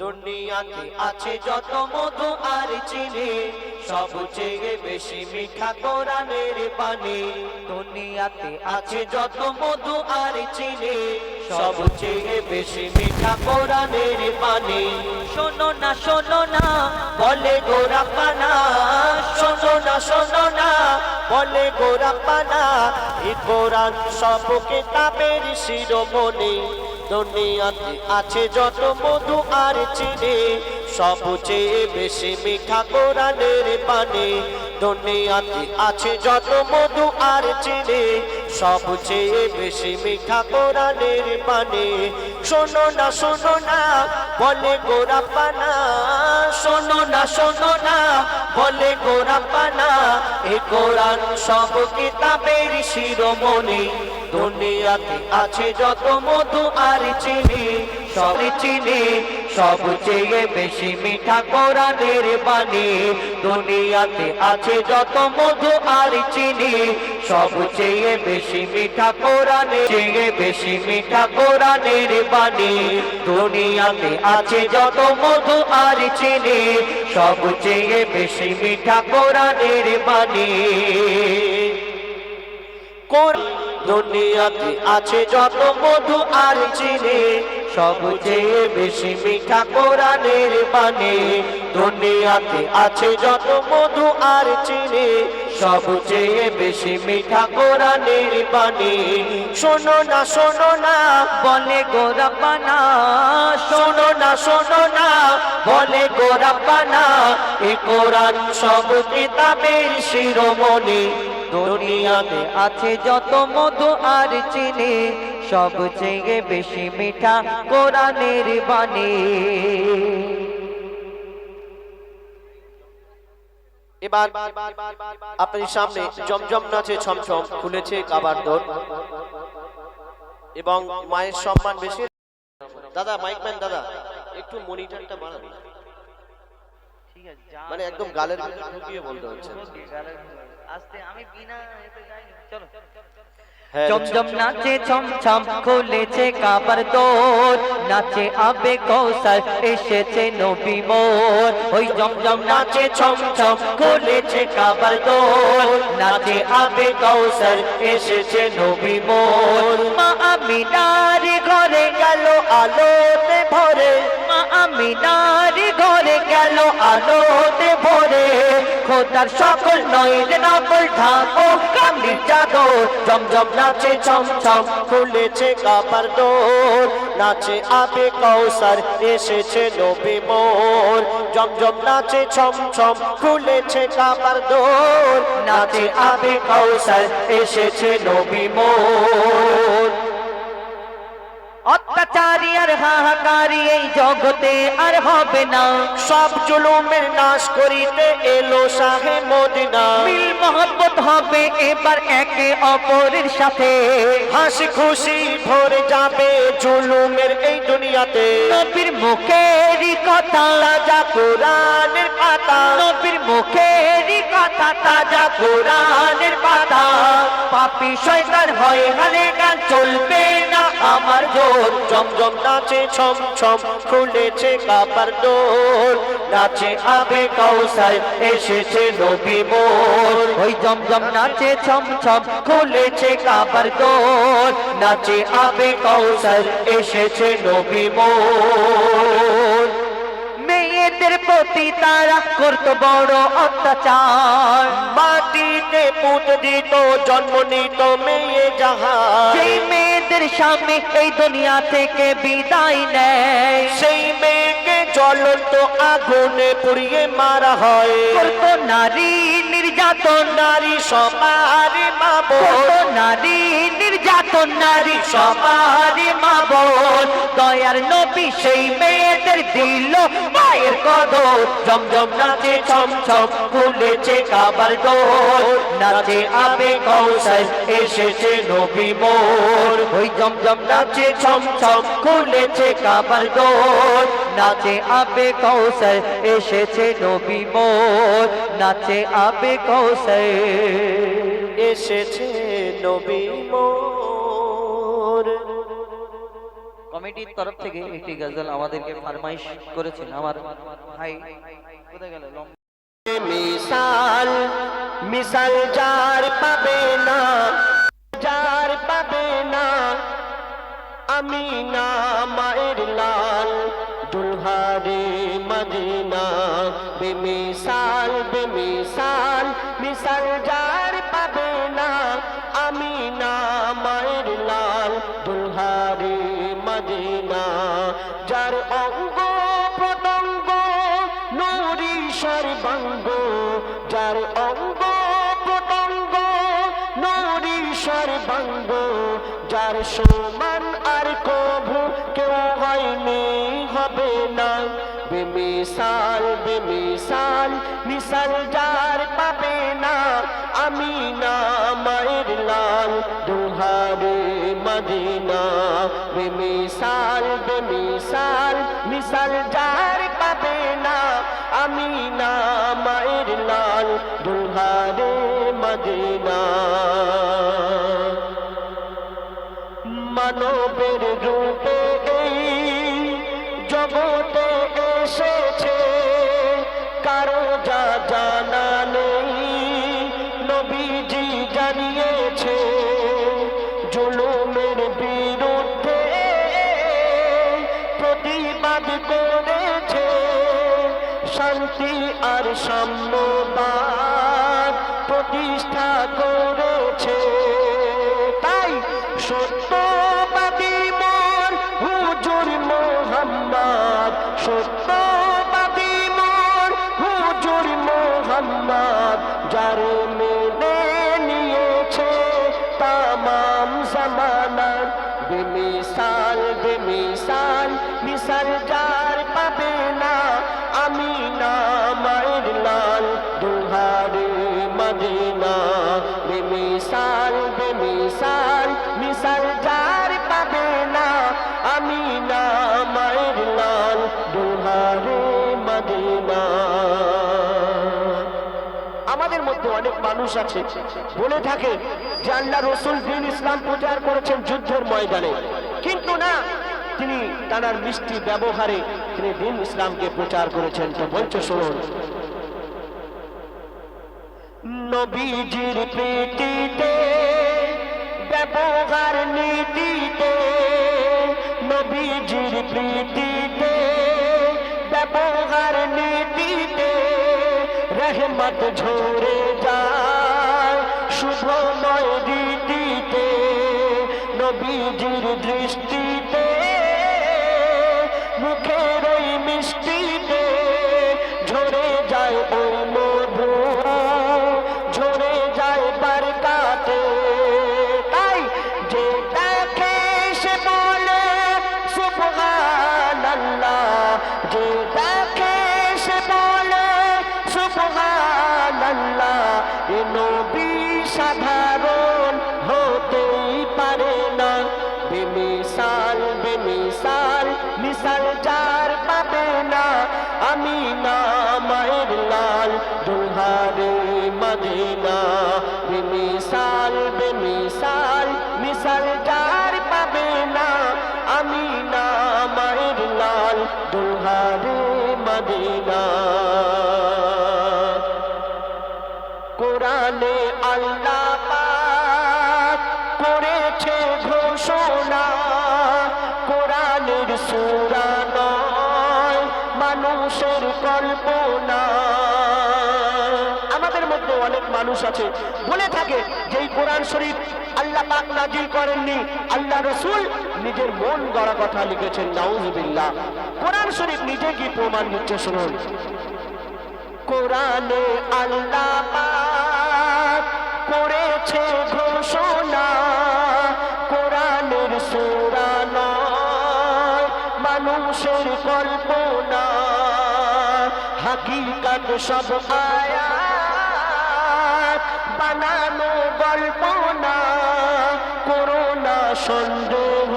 দুনিয়াতে আছে যত মধু আর চিনি সবচেয়ে বেশি মিঠা কোরআনের পানি দুনিয়াতে আছে যত মধু আর চিনি সবচেয়ে বেশি মিঠা কোরআনের পানি শোনো না শোনো না, বলে গোরা পানা শোনো না শোনো না, বলে গোরা পানা এই কোরআন সব কিতাবের শিরোমণি। দুনিয়াতে আছে যত মধু আর চিনি, সবচেয়ে বেশি মিঠা কোরআনের পানি। দুনিয়াতে আছে যত মধু আর চিনি, সবচেয়ে বেশি মিঠা কোরআনের পানি। শোনো না শোনো না, বলে গোরা পানা শোনো না শোনো না, বলে গোরা পানা এ কোরআন সব কিতাবের শিরোমণি। দুনিয়াতে আছে যত মধু আর চিনি, সব চিনি সবচেয়ে বেশি মিঠা কোরআনের বাণী। দুনিয়াতে আছে যত মধু আর চিনি সবচেয়ে বেশি মিঠা কোরআনের চেয়ে বেশি মিঠা কোরআনের বাণী। দুনিয়াতে আছে যত মধু আর চিনি সবচেয়ে বেশি মিঠা কোরআনের বাণী। কোরআন দুনিয়াতে আছে যত মধু আর চিনি সবচেয়ে বেশি মিঠা কোরআনের বাণী। দুনিয়াতে আছে যত মধু আর চিনি সবচেয়ে বেশি মিঠা কোরআনের বাণী। শোনো না শোনো না, বলে গোরাপানা শোনো না শোনো না, বলে গোরাপানা এ কোরআন সব কিতাবের শিরোমণি। দুনিয়াতে আছে যত মধু আর চিনি সবচেয়ে বেশি মিঠা কোরআনের বাণী। এবার আপনার সামনে জমজম নাচে ছমছম খুলেছে কাবার দোর এবং মায়ের সম্মান বেশি। দাদা মাইকম্যান দাদা একটু মনিটরটা বাড়ান। ঠিক আছে মানে একদম গালের ঢুকিয়ে বলতে হচ্ছে। আস্তে আমি বিনা এতে যাইনি। চলো। হ্যাঁ, চমচম নাচে ছমছম খুলেছে কাবার দোর নাচে আবে কৌশল এসেছে নবী মোর। ওই জমজম নাচে ছমছম খুলেছে কাবার দোর নাচে আবে কৌশল এসেছে নবী মোর। মা আমিনার ঘরে গেল আলোতে ভরে। মা আমিনার ঘরে গেল আলোতে ভরে। খোদার সকল নয় নকল ঢাকো কামড়ি চাদর। জমজম নাচে ছমছম, খুলেছে কাবার দোর। নাচে আবে কৌসার এসেছে নবী মোর। জমজম নাচে ছমছম, খুলেছে কাবার দোর। নাচে আবে কৌসার এসেছে নবী মোর। অত্যাচারী আর হাহাকারী এই জগতে আর হবে না। সব জুলুমের নাশ করিতে এলো শাহে মদিনা। মিল মহব্বত হবে এবার একে অপরের সাথে। হাসি খুশি ভরে যাবে জুলুমের এই দুনিয়াতে। নবীর মুখেরই কথা তাজা কোরআনের পাতা। নবীর মুখেরই কথা তাজা কোরআনের পাতা। পাপি শয়তান হয় গেলে গান চলবে না। আমার জোর জমজম নাচে ছম ছম খুলেছে কাপার দোর নাচে আবে কৌশল এসেছে নবী মোর। ওই জমজম নাচে ছম ছম খুলেছে কাপার দোর নাচে আবে কৌশল এসেছে নবী মোর। মেয়েদের প্রতি তারা করতো বড় অত্যাচার। মাটিতে পুত দিত জন্ম নিত মেয়ে যাহা সেই মেয়েদের স্বামী এই দুনিয়া থেকে বিদায় নেয়। সেই মেয়েকে জ্বলন্ত আগুনে পুড়িয়ে মারা হয়। করতো নারী নির্যাতন। নারী সবার মাবো নারী নির্যাতন নারী সবারই মা বোন। দয়ার নবী সেই মেয়েদের দিল মায়ের কদর। জমজম নাচে ছম ছম খুলেছে কাবার দোর নাচে আবে কৌশল, এসেছে নবী মোর। ওই জমজম নাচে ছম ছম খুলেছে কাবার দোর নাচে আবে কৌশল, এসেছে নবী মোর। নাচে আবে কৌশল, এসেছে নবী মোর। কমিটির তরফ থেকে একটি গজল আমাদেরকে ফরমাইশ করেছেন। আমার ভাই, কোথায় গেল? মিসাল মিসাল যার পাবে না, যার পাবে না, আমি না বেমিসাল মিসাল যার পাবে না, আমি না মায়ের লাল দুহারে মদিনা বেমিসাল বেমিসাল মিসাল যার পাবে না, আমি না মায়ের লাল দুহারে মদিনা। মানবের রূপে প্রতিষ্ঠা করেছে। তাই সত্যবাদী আমাদের মধ্যে অনেক মানুষ আছে, বলে থাকে যে আল্লাহ রসুল দিন ইসলাম প্রচার করেছেন যুদ্ধের ময়দানে। কিন্তু না, তিনি তার মিষ্টি ব্যবহারে তিনি দিন ইসলামকে প্রচার করেছেন। তো বলছে, শুনুন। নবীজির প্রীতিতে, ব্যবহার নীতিতে, নবীজির প্রীতিতে রহমত ঝরে যায়। শুভময় দিদিতে নবীজির অনেক মানুষ আছে, বলে থাকে যে এই কোরআন শরীফ আল্লাহ পাক নাজিল করেননি, আল্লাহ রসুল নিজের মন গড়া কথা লিখেছেন, নাউজুবিল্লাহ। কোরআন শরীফ নিজে কি প্রমাণ দিচ্ছে শুনুন? কোরআনে আল্লাহ করেছে ঘোষণা, কোরআনের সূরা নয়, মানুষের কল্পনা। হাকিকত সব আয়াত বানানো গল্প না করোনা সন্দেহ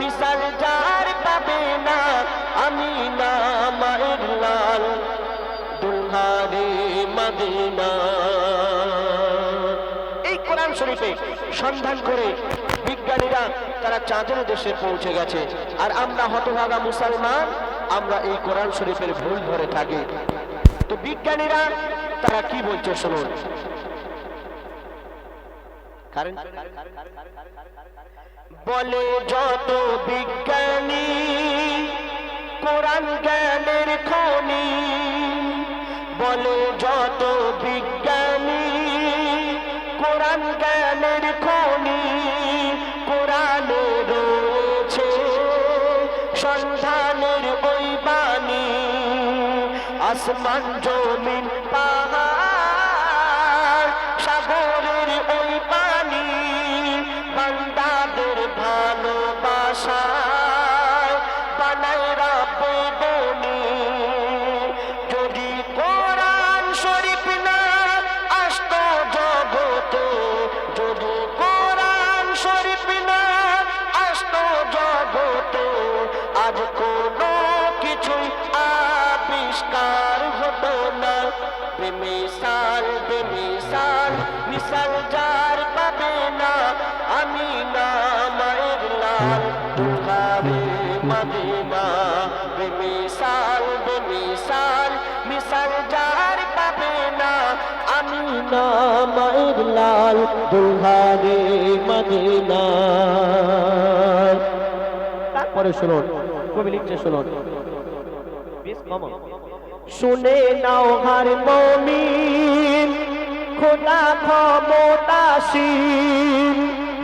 বিশাল যার পাবে না, আমি না মায়ের লাল। দুলহারে মাদিনা। এই কোরআন শরীফে সন্ধান করে বিজ্ঞানীরা তারা চাঁদের দেশে পৌঁছে গেছে। আর আমরা হতভাগা মুসলমান, আমরা এই কোরআন শরীফের ভুল ধরে থাকি। তো বিজ্ঞানীরা তারা কি বলছে শুনুন? কারেন্ট? বলে যত বিজ্ঞানী, কোরআন জ্ঞানের খনি। বলে যত বিজ্ঞানী, কোরআন জ্ঞানের খনি কোরআনে রয়েছে। সন্ধানের ওই বাণী, আসমান, জমিন মদিনা বেমিসাল বেমিসাল, মিসাল যার পাবে না, আমি মায়ের লাল দুলহারে মদিনা তারপরে শুনুন, কবি লিখছে, শুনুন। শুনে নাও হার মমিন, খোদা ক্ষমতাসীন।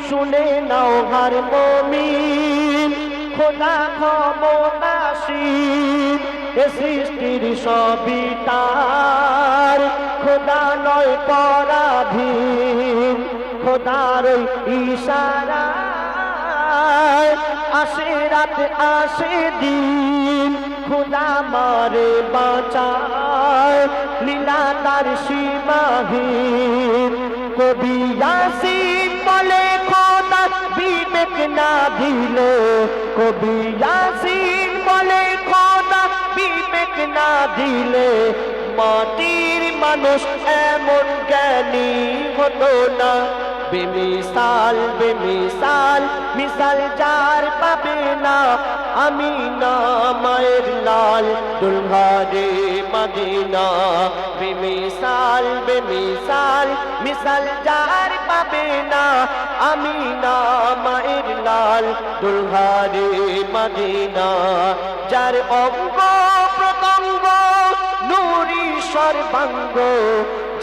শুনে নাও হার মমিন খোদা ক্ষমতাসীন, এ সৃষ্টির সবই তার। খোদা নয় পরাধীন, খোদার ওই ইশারায়। আসে রাত, আসে দিন, খুদা মারে বাঁচায়। লীলা তার সীমাহীন, কবি ইয়াসিন বলে বিবেক না দিলে। কবি ইয়াসিন বলে, খোদা বিবেক না দিলে। মাটির মানুষ এমন জ্ঞানী হতো না। বেমিসাল বেমিসাল, মিসাল যার পাবে না। আমি না, মায়ের লাল দুলহারে মদিনা। বেমিসাল বেমিসাল, মিসাল যার পাবে না। আমি না মায়ের লাল দুলহারে মদিনা যার অঙ্গ প্রতঙ্গ নুরি সর্বাঙ্গ,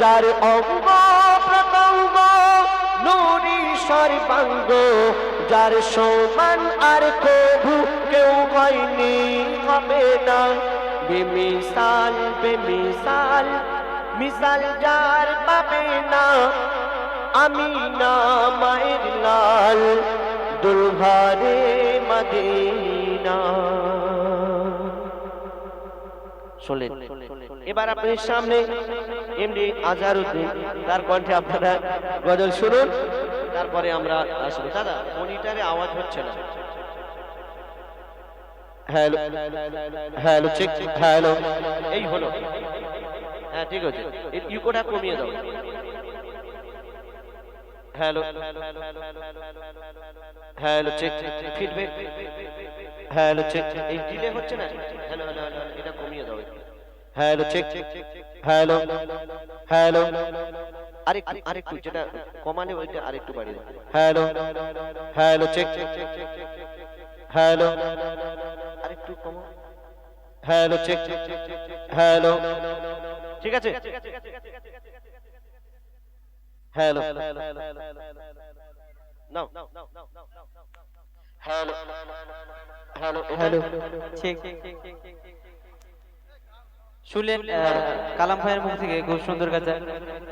যার অঙ্গ প্রতঙ্গ নুরি সর্বাঙ্গ, যার সমান আর কবু কেউ হয়নি, হবে না। বেমিসাল বেমিসাল, মিসাল যার পাবে না। আমি না মায়ের লাল দুলভারে মদিনা। শোনেন, এবার আপনাদের সামনে এমডি আজহারউদ্দিন তার কণ্ঠে আপনারা গজল শুনুন, তারপরে আমরা আসব। দাদা, মনিটারে আওয়াজ হচ্ছে না। Hello hello check hello. এই হলো। হ্যাঁ ঠিক আছে। ইকোটা কমিয়ে দাও। Hello hello check feedback hello check এই ডিলে হচ্ছে না হ্যালো হ্যালো হ্যালো এটা কমিয়ে দাও হ্যালো চেক হ্যালো হ্যালো আরেকটু আরেকটু যেটা কমানে ওইটা আরেকটু বাড়িয়ে দাও হ্যালো হ্যালো চেক হ্যালো আরেকটু কমো হ্যালো চেক হ্যালো ঠিক আছে hello now hello hello hello ঠিক শুনলেন কালাম ভাইয়ের মুখ থেকে খুব সুন্দর গাজাল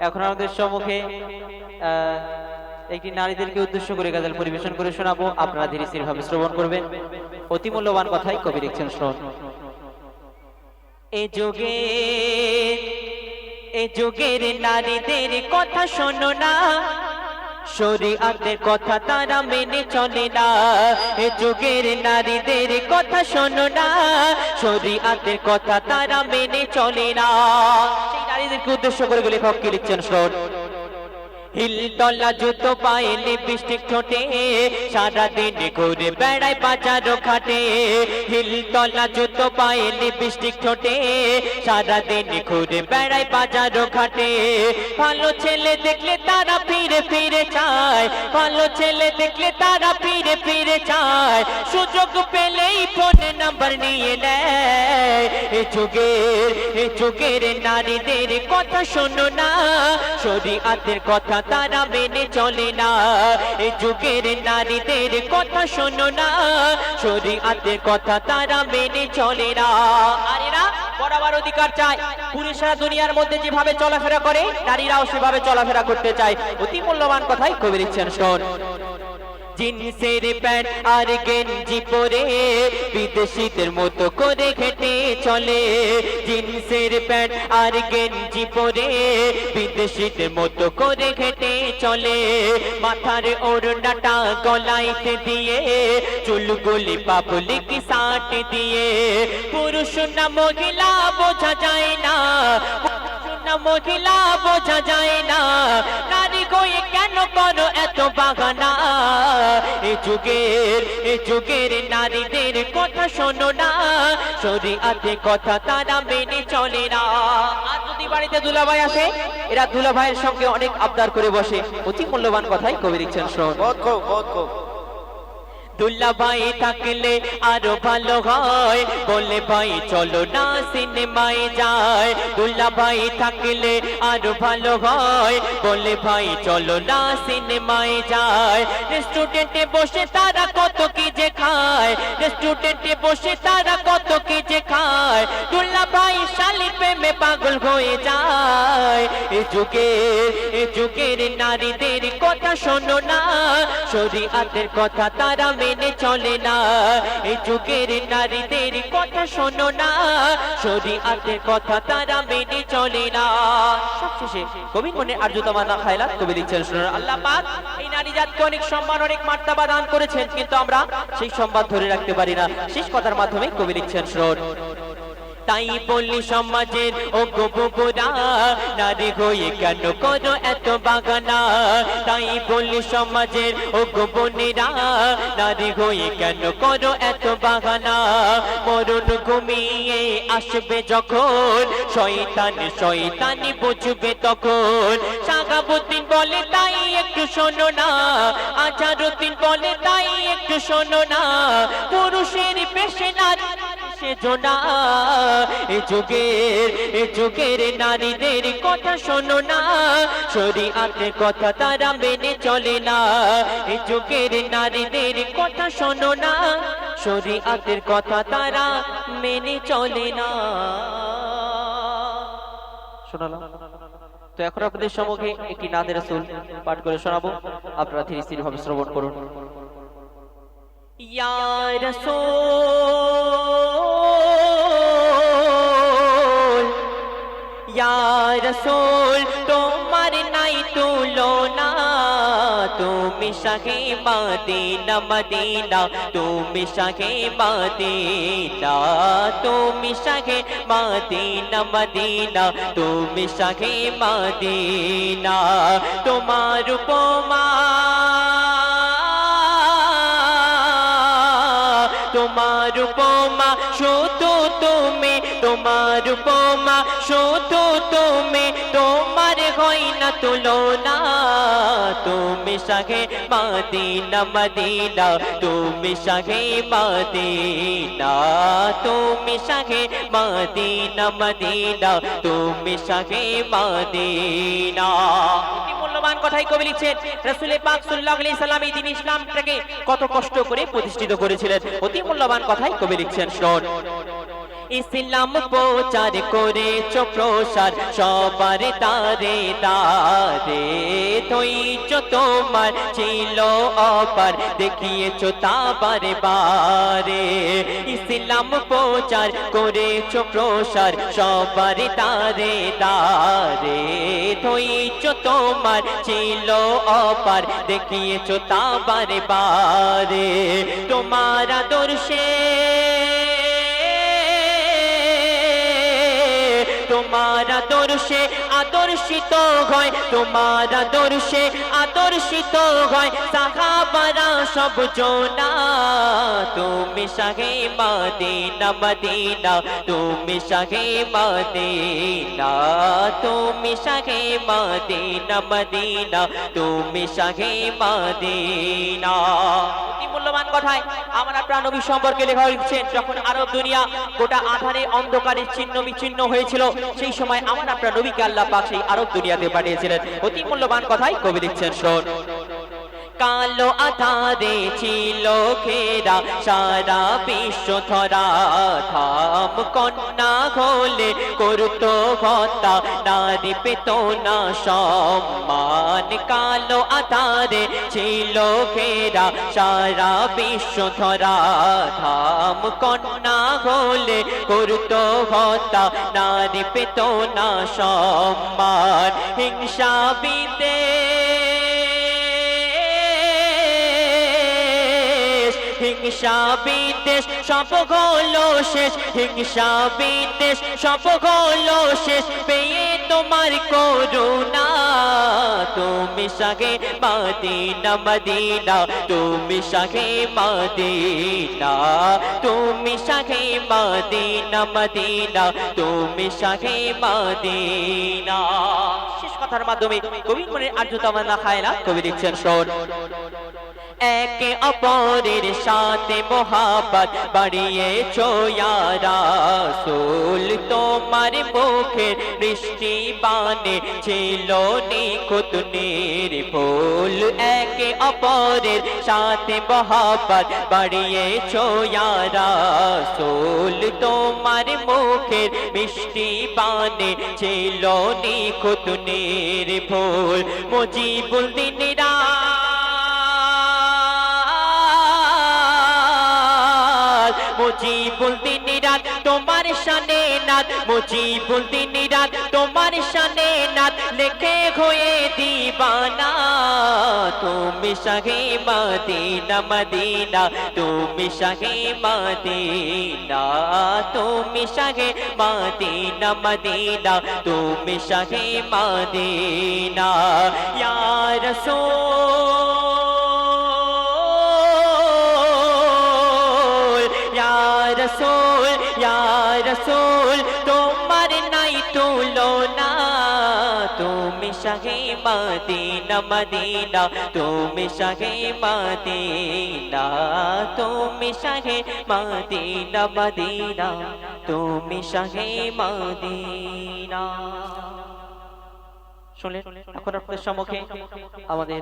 এখন আমাদের সম্মুখে একটি নারীদেরকে উদ্দেশ্য করে গাজাল পরিবেশন করে শোনাবো। আপনারা ধীরে স্থির ভাবে শ্রবণ করবেন। অতি মূল্যবান কথাই কবি লিখছেন শ্রবণ। এ যুগে এ যুগের নারীদের কথা শোনো না। শরীয়তের কথা তারা মেনে চলে না। এ যুগের নারীদের কথা শোনো না। শরীয়তের কথা তারা মেনে চলে না। সেই নারীদের নারীদেরকে উদ্দেশ্য করে গেলে কি লিখছেন শোন হিলতলা জুতো পায়ে লিপস্টিক ঠোঁটে সারা দিন ঘুরে বেড়ায় বাজার খাটে। হিলতলা জুতো পায়ে লিপস্টিক ঠোঁটে সারা দিন ঘুরে বেড়ায় বাজার খাটে। ভালো ছেলে দেখলে তারা ফিরে ফিরে চায়, ভালো ছেলে দেখলে তারা ফিরে ফিরে চায়। সুযোগ পেলেই ফোনে নাম্বার নিয়ে নেয়। এ যুগের এ যুগের নারীদের কথা শোনো না, শরীয়তের কথা তারা মেনে চলে না। এ যুগের নারীদের কথা শোনো না। শরীয়তের কথা তারা মেনে চলে না। আরে বরাবর অধিকার চায় পুরুষরা দুনিয়ার মধ্যে যেভাবে চলাফেরা করে, নারীরাও সেভাবে চলাফেরা করতে চায়। অতি মূল্যবান কথাই কবির ইচ্ছেন শোন জিন্সের প্যান্ট আর গেঞ্জি পরে বিদেশিদের মতো করে খেটে চলে। জিন্সের প্যান্ট আর গেঞ্জি পরে বিদেশিদের মতো করে চলে। মাথার ওড়নাটা গলাইতে দিয়ে, চুলগুলি সাট দিয়ে। পুরুষ না মহিলা বোঝা যায় না না মহিলা বোঝা যায় না। নারী গয়ে কেন করো এত বাগানা এ যুগের এ যুগের নারীদের কথা শোনো না। শরীয়তে কথা তারা মেনে চলে না। আর যদি বাড়িতে দুলাভাই আসে, এরা দুলাভাইয়ের সঙ্গে অনেক আবদার করে বসে। অতি মূল্যবান কথাই কবি লিখছেন, শোন। বহুত খুব বহুত খুব দুলাভাই থাকলে আরও ভালো হয়। বলে ভাই, চলো না সিনেমায় যায় দুলাভাই থাকলে আরও ভালো হয়। বলে ভাই, চলো না সিনেমায় যায় রেস্টুরেন্টে বসে তারা কত কি যে খায়। রেস্টুরেন্টে বসে তারা কত কি যে খায়। দুলাভাই শালি প্রেমে পাগল হয়ে যায়। এ যুগের এ যুগের নারীদের কথা শোনো না। শরীয়তের কথা তারা মেনে চলে না। এই যুগের নারীদের কথা শোনো না। শরীয়তের কথা তারা মেনে চলে না। সবশেষে কবি মনে আরজু না খাইলা কবি লিখছেন শুনুন আল্লাহ পাক, এই নারী জাতকে অনেক সম্মান, অনেক মার্তাবা দান করেছেন, কিন্তু আমরা সেই সম্মান ধরে রাখতে পারি না। শেষ কথার মাধ্যমে কবি লিখছেন শুনুন তাই বলি সমাজের ও গোবরা নারী হয়ে কেন করো এত বাগানা? তাই বলি সমাজের ও গোবনেরা নারী হয়ে কেন করো এত বাগানা? মরণ ঘুমিয়ে আসবে যখন, শয়তান শয়তানি বুঝবে তখন। সাগাবুদ্দিন বলে, তাই একটু শোনো না। আচারুদ্দিন বলে, তাই একটু শোনো না। পুরুষের পেশে নারী সেজনা এ যুগের এ যুগের নারীদের কথা শোনো না। শরীয়তের কথা তারা মেনে চলে না। এ যুগের নারীদের কথা শোনো না। শরীয়তের কথা তারা মেনে চলে না। শোনালাম। তো এখন আপনাদের সম্মুখে একটি নাদের রাসূল পাঠ করে শোনাবো। আপনারা ধীরে স্থির ভাবে শ্রবণ করুন। ইয়া রাসূল! রাসূল, তোমার নাই তুলনা। তুমি শাহে মাদিনা, মদিনা। তুমি শাহে মাদিনা, তুমি শাহে মাদিনা, মদিনা। তুমি শাহে মাদিনা, তোমার উপমা। তোমার উপমা শুধু তোমার উপমা, শুধু তুমি, তোমার হয় না। তুলনা তুমি সাগে মাদিনা, মদিনা, তুমি সাগে মাদিনা। তুমি সাগে মাদিনা, মদিনা, তুমি সাগে মাদিনা। মূল্যবান কথাই কবি লিখছেন রাসূলে পাক সাল্লাল্লাহু আলাইহি সাল্লাম এই দিন ইসলামটাকে কত কষ্ট করে প্রতিষ্ঠিত করেছিলেন। অতি মূল্যবান কথাই কবি লিখছেন, শোন। ইসলাম প্রচার করেছ, প্রসার সবার তারে তারে ধৈর্য তোমার ছিল অপার, দেখিয়েছ তা বারে ইসলাম প্রচার করেছ, প্রসার সবার তারে তারে ধৈর্য তোমার ছিল অপার, দেখিয়েছ তা বারে বারে তোমার আদর্শে তোমার আদর্শে আদর্শিত হয়, তোমার আদর্শে আদর্শিত হয়। সাহাবারা সব জোনা, তুমি শাহে মাদিনা, মদিনা, তুমি শাহে মাদিনা, তুমি শাহে মাদিনা, মদিনা, তুমি শাহে মাদিনা। মূল্যবান কথায় আমার আপনার নবী সম্পর্কে লেখা হয়েছেন যখন আরব দুনিয়া গোটা আধারে অন্ধকারে চিহ্ন বিচ্ছিন্ন হয়েছিল, সেই সময় আমার আপনার নবীকে আল্লাহ পাক সেই আরব দুনিয়াতে পাঠিয়েছিলেন। অতি মূল্যবান কথাই কবি দিচ্ছেন, শোন। কালো আধারে ছিল ঘেরা, সারা বিশ্ব ধরা। থাম কন্যা হলে করতো হতা নারী পেত না সম্মান। কালো আধারে ছিল ঘেরা, সারা বিশ্ব ধরা। থাম কন্যা হলে করতো হতা নারী পেত না সম্মান। হিংসা বিদেশ হিংসা বিদেশ সব হলো শেষ। হিংসা বিদেশ সব হলো শেষ। পেয়ে তোমার করুণা। তুমি সাগে মাদিনা, মদিনা। তুমি সাগে মাদিনা। তুমি সাগে মাদিনা, মদিনা। তুমি সাগে মাদিনা। শেষ কথার মাধ্যমে কবি মনের আর্যতা না খায় না কবি লিখছেন, শোন। একে অপরের সাথে মোহাবত বাড়িয়ে চোয়ারা সোল তোমার মুখে বৃষ্টি বানে ছিল নিখুত নির্ভুল। একে অপরের সাথে মোহাবত বাড়িয়ে চোয়ারা তোমার মুখের মিষ্টি বানে ছিল নিখুত নির্ভুল। মুজিবুল দিন রাত মুজিবুল দিন রাত তোমার শানে নাথ মুজিবুল দিন রাত তোমার শানে নাথ লেখে হয়ে দিবানা। তুমি শাহে মদিনা মদিনা। তুমি শাহে মদিনা। তুমি শাহে মদিনা মদিনা। তুমি শাহে মদিনা। ইয়া রাসূল রাসূল, ইয়া রাসূল, তোমার নাই তুলো না তুমি শাহে মদিনা মদিনা। তুমি শাহে মদিনা। তুমি শাহে মদিনা মদিনা। তুমি শাহে মদিনা। শুনলেন এখন আপনাদের সম্মুখে আমাদের